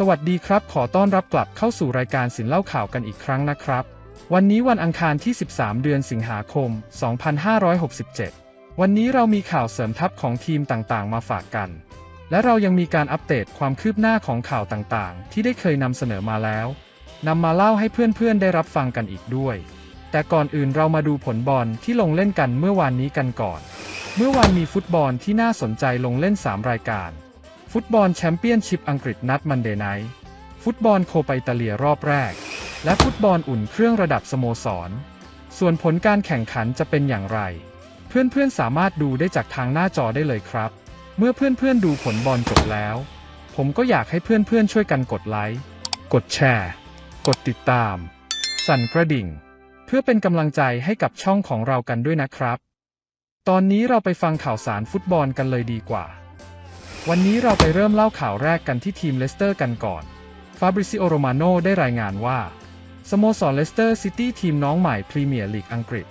สวัสดีครับ ขอต้อนรับกลับเข้าสู่รายการสินเล่าข่าวกันอีกครั้งนะครับ วันนี้วันอังคารที่ 13 เดือนสิงหาคม 2567 วันนี้เรามีข่าวเสริมทัพของทีมต่างๆ มาฝากกัน และเรายังมีการอัปเดตความคืบหน้าของข่าวต่างๆ ที่ได้เคยนำเสนอมาแล้วนำมาเล่าให้เพื่อนๆ ได้รับฟังกันอีกด้วย แต่ก่อนอื่นเรามาดูผลบอลที่ลงเล่นกันเมื่อวานนี้กันก่อน เมื่อวานมีฟุตบอลที่น่าสนใจลงเล่น 3 รายการ ฟุตบอลแชมเปี้ยนชิพอังกฤษนัดมันเดย์ไนท์ฟุตบอลโคปาอิตาเลียรอบแรก และฟุตบอลอุ่นเครื่องระดับสโมสร ส่วนผลการแข่งขันจะเป็นอย่างไร เพื่อนๆสามารถดูได้จากทางหน้าจอได้เลยครับ เมื่อเพื่อนๆดูผลบอลจบแล้ว ผมก็อยากให้เพื่อนๆช่วยกันกดไลค์ กดแชร์ กดติดตาม สั่นกระดิ่ง เพื่อเป็นกำลังใจให้กับช่องของเรากันด้วยนะครับ ตอนนี้เราไปฟังข่าวสารฟุตบอลกันเลยดีกว่า วันนี้เราไปเริ่มเล่าข่าวแรกกันที่ทีมเลสเตอร์กันก่อน ฟาบริซิโอโรมาโนได้รายงานว่า สโมสรเลสเตอร์ซิตี้ทีมน้องใหม่พรีเมียร์ลีกอังกฤษ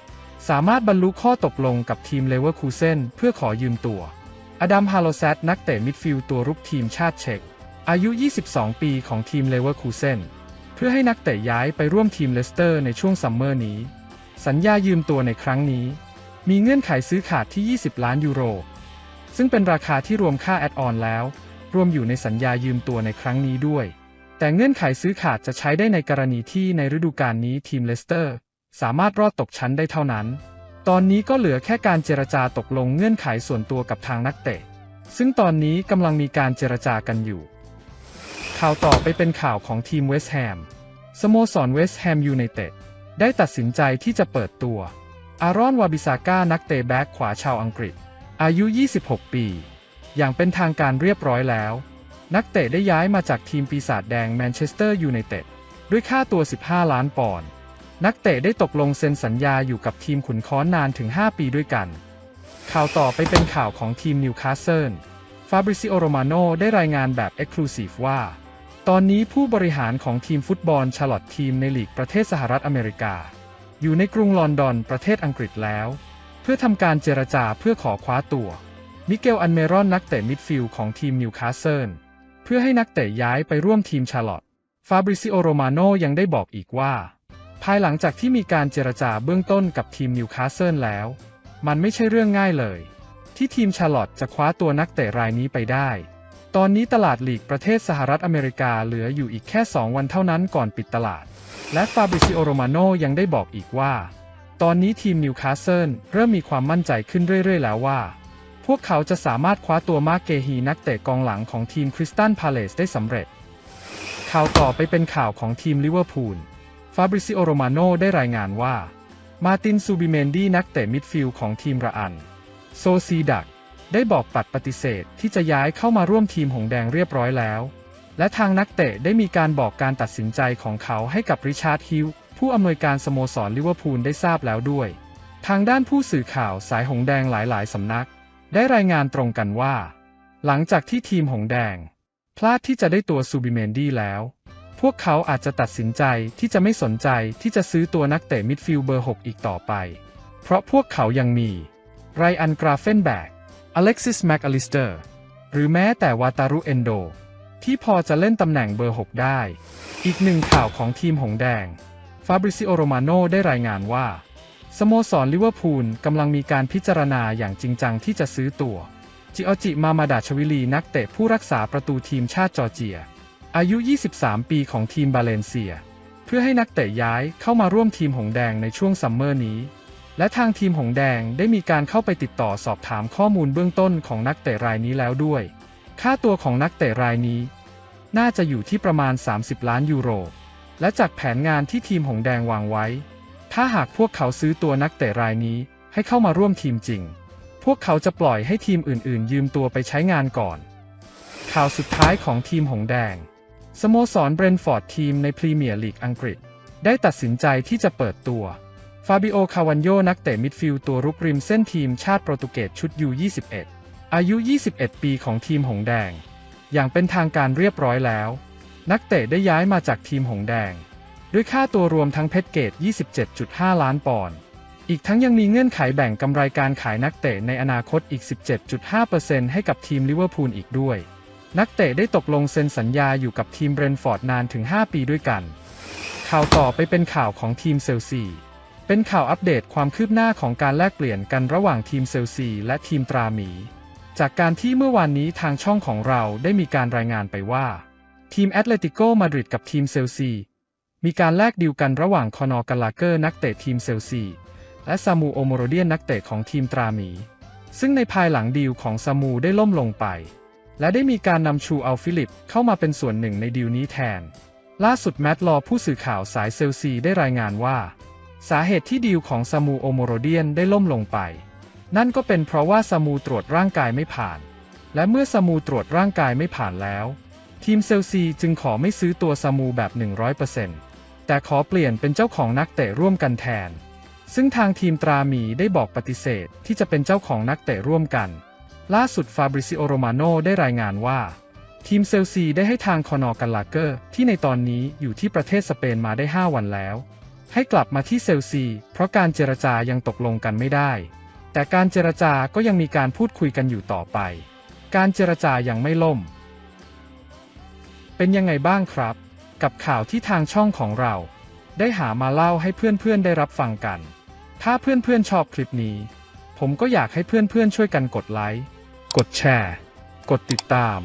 สามารถบรรลุข้อตกลงกับทีมเลเวอร์คูเซนเพื่อขอยืมตัว อดัมฮาโลแซตนักเตะมิดฟิลด์ตัวรุกทีมชาติเช็ก อายุ 22 ปีของทีมเลเวอร์คูเซนเพื่อให้นักเตะย้ายไปร่วมทีมเลสเตอร์ในช่วงซัมเมอร์นี้ สัญญายืมตัวในครั้งนี้ มีเงื่อนไขซื้อขาดที่ 20 ล้านยูโร ซึ่งเป็นราคาที่รวมค่าแอดออนแล้ว รวมอยู่ในสัญญายืมตัวในครั้งนี้ด้วย แต่เงื่อนไขซื้อขาดจะใช้ได้ในกรณีที่ในฤดูกาลนี้ทีมเลสเตอร์ สามารถรอดตกชั้นได้เท่านั้น ตอนนี้ก็เหลือแค่การเจรจาตกลงเงื่อนไขส่วนตัวกับทางนักเตะ ซึ่งตอนนี้กำลังมีการเจรจากันอยู่ ข่าวต่อไปเป็นข่าวของทีมเวสต์แฮม สโมสรเวสต์แฮมยูไนเต็ดได้ตัดสินใจที่จะเปิดตัว อารอนวาบิซาก้านักเตะแบ็กขวาชาวอังกฤษ อายุ 26 ปี อย่างเป็นทางการเรียบร้อยแล้ว นักเตะได้ย้ายมาจากทีมปีศาจแดงแมนเชสเตอร์ยูไนเต็ดด้วยค่าตัว 15 ล้านปอนด์ นักเตะได้ตกลงเซ็นสัญญาอยู่กับทีมขุนค้อนนานถึง 5 ปีด้วยกัน ข่าวต่อไปเป็นข่าวของทีมนิวคาสเซิล ฟาบริซิโอโรมาโนได้รายงานแบบเอ็กซ์คลูซีฟว่า ตอนนี้ผู้บริหารของทีมฟุตบอลชาร์ลอตทีมในลีกประเทศสหรัฐอเมริกา อยู่ในกรุงลอนดอนประเทศอังกฤษแล้ว เพื่อทำการเจรจาเพื่อขอคว้าตัว มิเกลอันเมรอนนักเตะมิดฟิลด์ของทีมนิวคาสเซิลเพื่อให้นักเตะย้ายไปร่วมทีมชาร์ลอตต์ฟาบริซิโอโรมาโนยังได้บอกอีกว่า ภายหลังจากที่มีการเจรจาเบื้องต้นกับทีมนิวคาสเซิลแล้ว มันไม่ใช่เรื่องง่ายเลย ที่ทีมชาร์ลอตต์จะคว้าตัวนักเตะรายนี้ไปได้ ตอนนี้ตลาดลีกประเทศสหรัฐอเมริกาเหลืออยู่อีกแค่ 2 วันเท่านั้นก่อนปิดตลาด และฟาบริซิโอโรมาโนยังได้บอกอีกว่า ตอนนี้ทีมนิวคาสเซิลเริ่มมีความมั่นใจขึ้นเรื่อย ๆ แล้วว่า พวกเขาจะสามารถคว้าตัวมาเกฮีนักเตะกองหลังของทีมคริสตันพาเลสได้สำเร็จ ข่าวต่อไปเป็นข่าวของทีมลิเวอร์พูล ฟาบริซิโอโรมาโนได้รายงานว่า มาตินซูบิเมนดีนักเตะมิดฟิลด์ของทีมระอัน โซซีดัก ได้บอกปัดปฏิเสธที่จะย้ายเข้ามาร่วมทีมหงแดงเรียบร้อยแล้วและทางนักเตะได้มีการบอกการตัดสินใจของเขาให้กับริชาร์ดฮิล ผู้อำนวยการสโมสรลิเวอร์พูลได้ทราบแล้วด้วย ทางด้านผู้สื่อข่าวสายหงแดงหลายๆสำนัก ได้รายงานตรงกันว่า หลังจากที่ทีมหงแดง พลาดที่จะได้ตัวซูบิเมนดี้แล้ว พวกเขาอาจจะตัดสินใจที่จะไม่สนใจที่จะซื้อตัวนักเตะมิดฟิลด์เบอร์ 6 อีกต่อไป เพราะพวกเขายังมี ไรอันกราเฟนแบก อเล็กซิสแมคอลิสเตอร์ หรือแม้แต่วาตารุเอนโด ที่พอจะเล่นตำแหน่งเบอร์ 6 ได้ อีกหนึ่งข่าวของทีมหงแดง ฟาบริซิโอโรมาโนได้รายงานว่า สโมสรลิเวอร์พูลกำลังมีการพิจารณาอย่างจริงจังที่จะซื้อตัวจิออจิมามาดาชวิลีนักเตะผู้รักษาประตูทีมชาติจอร์เจีย อายุ 23 ปีของทีมบาเลนเซีย เพื่อให้นักเตะย้ายเข้ามาร่วมทีมหงแดงในช่วงซัมเมอร์นี้ และทางทีมหงแดงได้มีการเข้าไปติดต่อสอบถามข้อมูลเบื้องต้นของนักเตะรายนี้แล้วด้วย ค่าตัวของนักเตะรายนี้ น่าจะอยู่ที่ประมาณ 30 ล้านยูโร และจากแผนงานที่ทีมหงแดงวางไว้ ถ้าหากพวกเขาซื้อตัวนักเตะรายนี้ให้เข้ามาร่วมทีมจริง พวกเขาจะปล่อยให้ทีมอื่นๆ ยืมตัวไปใช้งานก่อน ข่าวสุดท้ายของทีมหงแดง สโมสรเบรนฟอร์ดทีมในพรีเมียร์ลีกอังกฤษ ได้ตัดสินใจที่จะเปิดตัวฟาบิโอ คาวันโย นักเตะมิดฟิลด์ตัวรุกริมเส้นทีมชาติโปรตุเกสชุดยู21อายุ 21 ปีของทีมหงแดง อย่างเป็นทางการเรียบร้อยแล้ว นักเตะได้ย้ายมาจากทีมหงแดง ด้วยค่าตัวรวมทั้งเพชรเกต 27.5 ล้านปอนด์ อีกทั้งยังมีเงื่อนไขแบ่งกำไรการขายนักเตะในอนาคตอีก 17.5%ให้กับทีมลิเวอร์พูลอีกด้วย นักเตะได้ตกลงเซ็นสัญญาอยู่กับทีมเบรนฟอร์ดนานถึง 5 ปีด้วยกัน ข่าวต่อไปเป็นข่าวของทีมเซลซี เป็นข่าวอัปเดตความคืบหน้าของการแลกเปลี่ยนกันระหว่างทีมเซลซีและทีมตราหมี จากการที่เมื่อวานนี้ทางช่องของเราได้มีการรายงานไปว่า ทีมแอตเลติโกมาดริดกับทีมเซลซี มีการแลกดีลกันระหว่างคอนอร์กาลาเกอร์นักเตะทีมเซลซี และซามูโอโมโรเดียนนักเตะของทีมตราหมี ซึ่งในภายหลังดีลของซามูได้ล่มลงไป และได้มีการนำชูอัลฟิลิปเข้ามาเป็นส่วนหนึ่งในดีลนี้แทน ล่าสุดแมตต์ลอผู้สื่อข่าวสายเซลซีได้รายงานว่า สาเหตุที่ดีลของซามูโอโมโรเดียนได้ล่มลงไป นั่นก็เป็นเพราะว่าซามูตรวจร่างกายไม่ผ่าน และเมื่อซามูตรวจร่างกายไม่ผ่านแล้ว ทีมเซลซีจึงขอไม่ซื้อตัวซามูแบบ 100%แต่ขอเปลี่ยนเป็นเจ้าของนักเตะร่วมกันแทน ซึ่งทางทีมตราหมีได้บอกปฏิเสธที่จะเป็นเจ้าของนักเตะร่วมกัน ล่าสุดฟาบริซิโอโรมาโนได้รายงานว่า ทีมเซลซีได้ให้ทางคอนอร์กันลาเกอร์ ที่ในตอนนี้อยู่ที่ประเทศสเปนมาได้ 5 วันแล้ว ให้กลับมาที่เซลซี เพราะการเจรจายังตกลงกันไม่ได้ แต่การเจรจาก็ยังมีการพูดคุยกันอยู่ต่อไป การเจรจายังไม่ล่ม เป็นยังไงบ้างครับ กับข่าวที่ทางช่องของเรา ได้หามาเล่าให้เพื่อนๆได้รับฟังกัน ถ้าเพื่อนๆชอบคลิปนี้ ผมก็อยากให้เพื่อนๆช่วยกันกดไลค์กดแชร์ กดติดตาม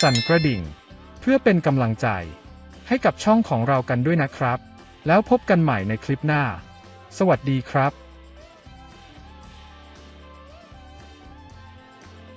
สั่นกระดิ่ง เพื่อเป็นกำลังใจ ให้กับช่องของเรากันด้วยนะครับ แล้วพบกันใหม่ในคลิปหน้า สวัสดีครับ